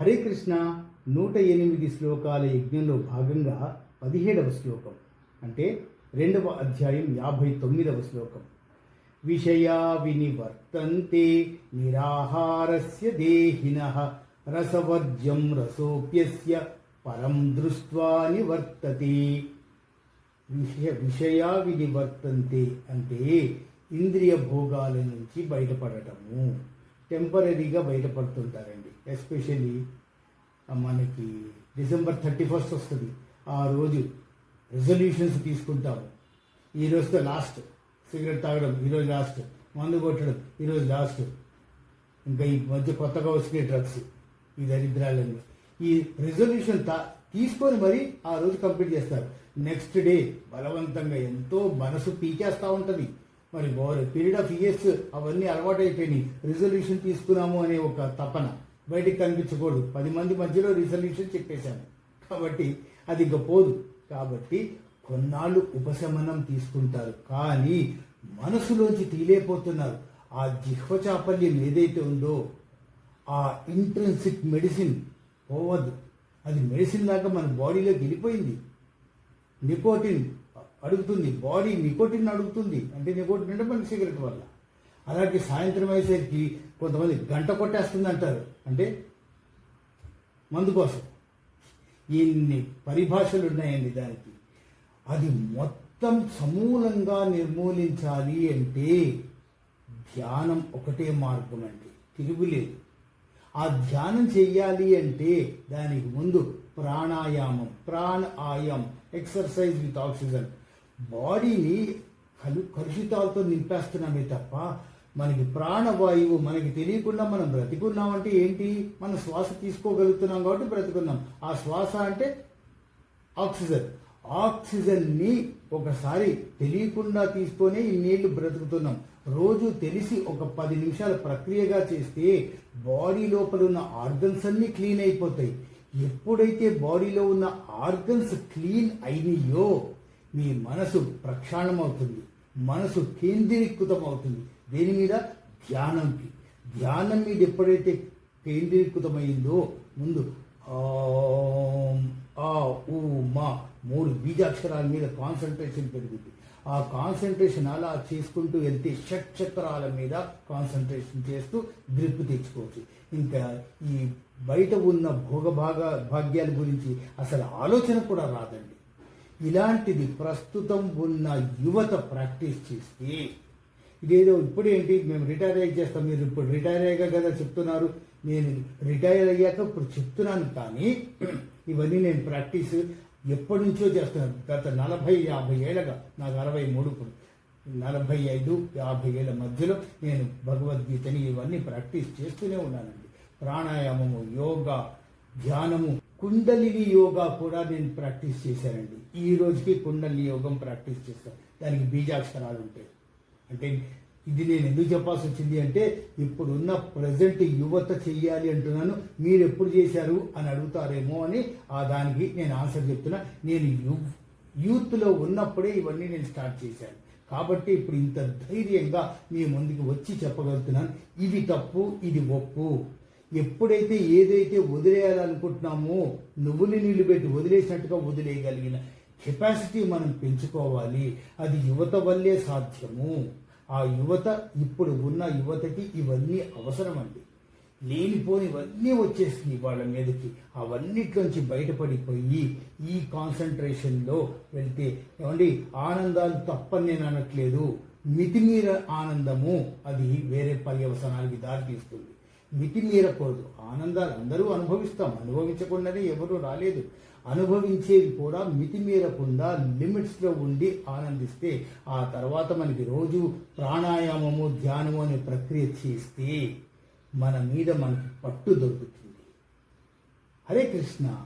హరే కృష్ణ నూట ఎనిమిది శ్లోకాల యజ్ఞంలో భాగంగా పదిహేడవ శ్లోకం అంటే రెండవ అధ్యాయం యాభై తొమ్మిదవ శ్లోకం. విషయా వినివర్తంతే నిరాహారస్య దేహిన రసవర్జ్యం రసోప్యస్య పరం దృష్ట్వా నివర్తతే. విషయ విషయా వినివర్తంతే అంటే ఇంద్రియ భోగాల నుంచి బయటపడటము. టెంపరీగా బయటపడుతుంటారండి. ఎస్పెషల్లీ మనకి డిసెంబర్ థర్టీ ఫస్ట్ వస్తుంది. ఆ రోజు రెజల్యూషన్స్ తీసుకుంటాము. ఈ రోజుతో లాస్ట్. సిగరెట్ తాగడం ఈరోజు లాస్ట్. మందు కొట్టడం ఈరోజు లాస్ట్. ఇంకా ఈ మధ్య కొత్తగా వచ్చిన డ్రగ్స్. ఈ దరిద్రాలని ఈ రెజల్యూషన్ తా తీసుకొని మరి ఆ రోజు కంప్లీట్ చేస్తారు. నెక్స్ట్ డే బలవంతంగా ఎంతో మనసు పీకేస్తూ ఉంటుంది. మరి పీరియడ్ ఆఫ్ ఇయర్స్ అవన్నీ అలవాటు అయిపోయినాయి రిజల్యూషన్ తీసుకున్నాము అనే ఒక తపన బయటికి కనిపించకూడదు. పది మంది మధ్యలో రిజల్యూషన్ చెప్పేశాను. కాబట్టి అది ఇంకా పోదు. కాబట్టి కొన్నాళ్ళు ఉపశమనం తీసుకుంటారు. కానీ మనసులోంచి తీలేపోతున్నారు. ఆ జిహ్వ చాపల్యం ఏదైతే ఉందో ఆ ఇంట్రెన్సిక్ మెడిసిన్ పోవద్దు. అది మెడిసిన్ లాగా మన బాడీలోకి వెళ్ళిపోయింది. నికోటిన్ అడుగుతుంది. బాడీ నికోటిన్ అడుగుతుంది. అంటే నికోటిన్ అంటే మనకి సిగరెట్ వల్ల. అలాగే సాయంత్రం అయ్యేసరికి కొంతమంది గంట కొట్టేస్తుంది అంటారు. అంటే మందు కోసం. ఇన్ని పరిభాషలు ఉన్నాయండి దానికి. అది మొత్తం సమూలంగా నిర్మూలించాలి అంటే ధ్యానం ఒకటే మార్గం అండి. తిరుగులేదు ఆ ధ్యానం చెయ్యాలి అంటే దానికి ముందు ప్రాణాయామం ప్రాణ ఆయం ఎక్సర్సైజ్ విత్ ఆక్సిజన్. బాడీని కలు కలుషితాలతో నింపేస్తున్నామే తప్ప మనకి ప్రాణవాయువు మనకి తెలియకుండా మనం బ్రతికున్నామంటే ఏంటి? మనం శ్వాస తీసుకోగలుగుతున్నాం కాబట్టి బ్రతుకున్నాం. ఆ శ్వాస అంటే ఆక్సిజన్. ఆక్సిజన్ని ఒకసారి తెలియకుండా తీసుకొని ఇన్నేళ్ళు బ్రతుకుతున్నాం. రోజు తెలిసి ఒక పది నిమిషాల ప్రక్రియగా చేస్తే బాడీ లోపల ఉన్న ఆర్గన్స్ అన్నీ క్లీన్ అయిపోతాయి. ఎప్పుడైతే బాడీలో ఉన్న ఆర్గన్స్ క్లీన్ అయినాయో మీ మనసు ప్రక్షాళనమవుతుంది మనసు కేంద్రీకృతం అవుతుంది దేని మీద? ధ్యానంకి. ధ్యానం మీద ఎప్పుడైతే కేంద్రీకృతమైందో ముందు ఆం, ఆ ఊ మా మూడు బీజాక్షరాల మీద కాన్సన్ట్రేషన్ పెరుగుతుంది ఆ కాన్సన్ట్రేషన్ అలా చేసుకుంటూ వెళ్తే షట్ చక్రాల మీద కాన్సన్ట్రేషన్ చేస్తూ గ్రిప్ తెచ్చుకోవచ్చు. ఇంకా ఈ బయట ఉన్న భోగభాగ భాగ్యాల గురించి అసలు ఆలోచన కూడా రాదండి. ఇలాంటిది ప్రస్తుతం ఉన్న యువత ప్రాక్టీస్ చేస్తే ఇదేదో ఇప్పుడేంటి మేము రిటైర్ అయ్యి చేస్తాం మీరు ఇప్పుడు రిటైర్ అయ్యాక కదా చెప్తున్నారు నేను రిటైర్ అయ్యాక ఇప్పుడు చెప్తున్నాను కానీ ఇవన్నీ నేను ప్రాక్టీస్ ఎప్పటి నుంచో చేస్తున్నాను. గత నలభై యాభై ఏళ్ళగా నాకు అరవై మూడు ఇప్పుడు. నలభై ఐదు యాభై ఏళ్ళ మధ్యలో నేను భగవద్గీతని ఇవన్నీ ప్రాక్టీస్ చేస్తూనే ఉన్నానండి. ప్రాణాయామము యోగా ధ్యానము. కుండలిని యోగా కూడా నేను ప్రాక్టీస్ చేశానండి. ఈ రోజుకి కుండలిని యోగం ప్రాక్టీస్ చేస్తాను దానికి బీజాక్షరాలు ఉంటాయి. అంటే ఇది నేను ఎందుకు చెప్పాల్సి వచ్చింది అంటే ఇప్పుడున్న ప్రజెంట్ యువత చెయ్యాలి అంటున్నాను. మీరు ఎప్పుడు చేశారు అని అడుగుతారేమో అని ఆ దానికి నేను ఆన్సర్ చెప్తున్నా. నేను యూ యూత్లో ఉన్నప్పుడే ఇవన్నీ నేను స్టార్ట్ చేశాను. కాబట్టి ఇప్పుడు ఇంత ధైర్యంగా మీ ముందుకు వచ్చి చెప్పగలుగుతున్నాను. ఇది తప్పు ఇది ఒప్పు. ఎప్పుడైతే ఏదైతే వదిలేయాలనుకుంటున్నామో నువ్వుని నీళ్ళు పెట్టి వదిలేసినట్టుగా వదిలేయగలిగిన కెపాసిటీ మనం పెంచుకోవాలి. అది యువత వల్లే సాధ్యము. ఆ యువత ఇప్పుడు ఉన్న యువతకి ఇవన్నీ అవసరమండి. లేనిపోనివన్నీ వచ్చేసింది వాళ్ళ మీదకి. అవన్నిట్లోంచి బయటపడిపోయి ఈ కాన్సన్ట్రేషన్లో వెళ్తే ఏమండి ఆనందాలు తప్పని నేను అనట్లేదు. మితిమీర ఆనందము అది వేరే పర్యవసనాలకి దారితీస్తుంది. మితిమీరకూడదు. ఆనందాలు అందరూ అనుభవిస్తాం. అనుభవించకుండానే ఎవరూ రాలేదు. అనుభవించేది కూడా మితిమీరకుండా లిమిట్స్లో ఉండి ఆనందిస్తే ఆ తర్వాత మనకి రోజు ప్రాణాయామము ధ్యానము అనే ప్రక్రియ చేస్తే మన మీద మనకి పట్టు దొరుకుతుంది. హరే కృష్ణ.